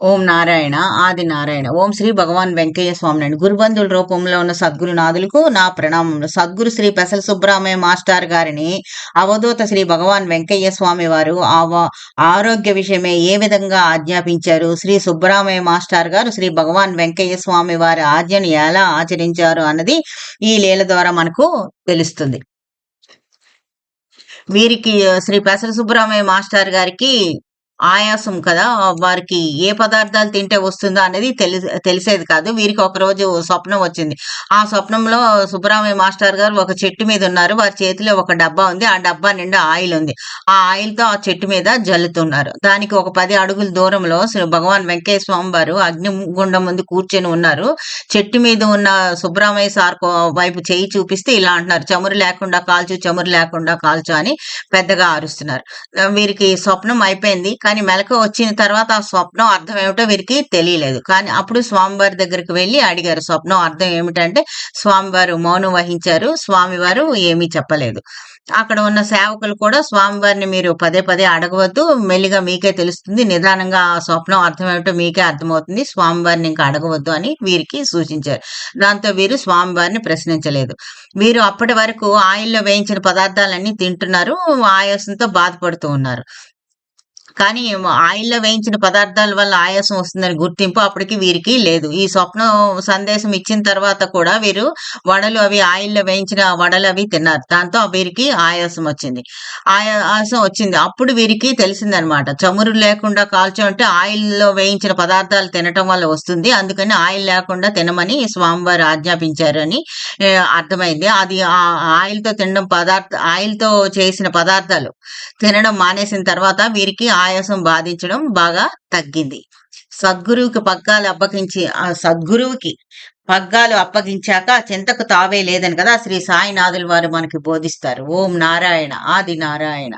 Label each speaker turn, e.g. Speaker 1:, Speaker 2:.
Speaker 1: ఓం నారాయణ ఆది నారాయణ. ఓం శ్రీ భగవాన్ వెంకయ్య స్వామి నాయుడు. గురుబంధుల రూపంలో ఉన్న సద్గురునాథులకు నా ప్రణామములు సద్గురు శ్రీ పెసల సుబ్రహ్మణ్య మాస్టర్ గారిని అవధూత శ్రీ భగవాన్ వెంకయ్య స్వామి వారు ఆరోగ్య విషయమే ఏ విధంగా ఆజ్ఞాపించారు? శ్రీ సుబ్రహ్మణ్య మాస్టర్ గారు శ్రీ భగవాన్ వెంకయ్య స్వామి వారి ఆజ్ఞను ఎలా ఆచరించారు అన్నది ఈ లీల ద్వారా మనకు తెలుస్తుంది. వీరికి శ్రీ పెసల సుబ్రహ్మణ్య మాస్టర్ గారికి ఆయాసం కదా వారికి ఏ పదార్థాలు తింటే వస్తుందో అనేది తెలి తెలిసేది కాదు. వీరికి ఒక రోజు స్వప్నం వచ్చింది. ఆ స్వప్నంలో సుబ్బరామయ్య మాస్టర్ గారు ఒక చెట్టు మీద ఉన్నారు. వారి చేతిలో ఒక డబ్బా ఉంది. ఆ డబ్బా నిండా ఆయిల్ ఉంది. ఆ ఆయిల్తో ఆ చెట్టు మీద జల్లుతున్నారు. దానికి ఒక పది అడుగుల దూరంలో శ్రీ భగవాన్ వెంకయ్య స్వామి వారు అగ్నిగుండం ముందు కూర్చొని ఉన్నారు. చెట్టు మీద ఉన్న సుబ్బరామయ్య సార్ వైపు చేయి చూపిస్తే ఇలా అంటున్నారు. చమురు లేకుండా కాల్చు చమురు లేకుండా కాల్చు అని పెద్దగా ఆరుస్తున్నారు వీరికి స్వప్నం అయిపోయింది. కానీ మెలకు వచ్చిన తర్వాత ఆ స్వప్నం అర్థం ఏమిటో వీరికి తెలియలేదు. కానీ అప్పుడు స్వామివారి దగ్గరికి వెళ్ళి అడిగారు. స్వప్నం అర్థం ఏమిటంటే స్వామివారు మౌనం వహించారు. స్వామివారు ఏమీ చెప్పలేదు. అక్కడ ఉన్న సేవకులు కూడా స్వామివారిని మీరు పదే పదే అడగవద్దు. మెల్లిగా మీకే తెలుస్తుంది. నిదానంగా ఆ స్వప్నం అర్థం ఏమిటో మీకే అర్థమవుతుంది. స్వామివారిని ఇంకా అడగవద్దు అని వీరికి సూచించారు. దాంతో వీరు స్వామివారిని ప్రశ్నించలేదు. వీరు అప్పటి వరకు ఆయిల్లో వేయించిన పదార్థాలన్నీ తింటున్నారు. ఆయాసంతో బాధపడుతూ ఉన్నారు. కానీ ఆయిల్లో వేయించిన పదార్థాల వల్ల ఆయాసం వస్తుందని గుర్తింపు అప్పటికి వీరికి లేదు. ఈ స్వప్నం సందేశం ఇచ్చిన తర్వాత కూడా వీరు వడలు అవి ఆయిల్లో వేయించిన వడలు అవి తిన్నారు. దాంతో వీరికి ఆయాసం వచ్చింది. ఆయాసం వచ్చింది. అప్పుడు వీరికి తెలిసిందనమాట. చమురు లేకుండా కాల్చు అంటే ఆయిల్లో వేయించిన పదార్థాలు తినటం వల్ల వస్తుంది. అందుకని ఆయిల్ లేకుండా తినమని స్వామివారు ఆజ్ఞాపించారు అని అర్థమైంది. అది ఆయిల్తో ఆయిల్తో తినడం పదార్థ ఆయిల్తో చేసిన పదార్థాలు తినడం మానేసిన తర్వాత వీరికి ఆయాసం బాధించడం బాగా తగ్గింది. సద్గురువుకి పగ్గాలు అప్పగించి ఆ సద్గురువుకి పగ్గాలు అప్పగించాక చింతకు తావే లేదని కదా శ్రీ సాయినాథుల వారు మనకి బోధిస్తారు. ఓం నారాయణ ఆది నారాయణ.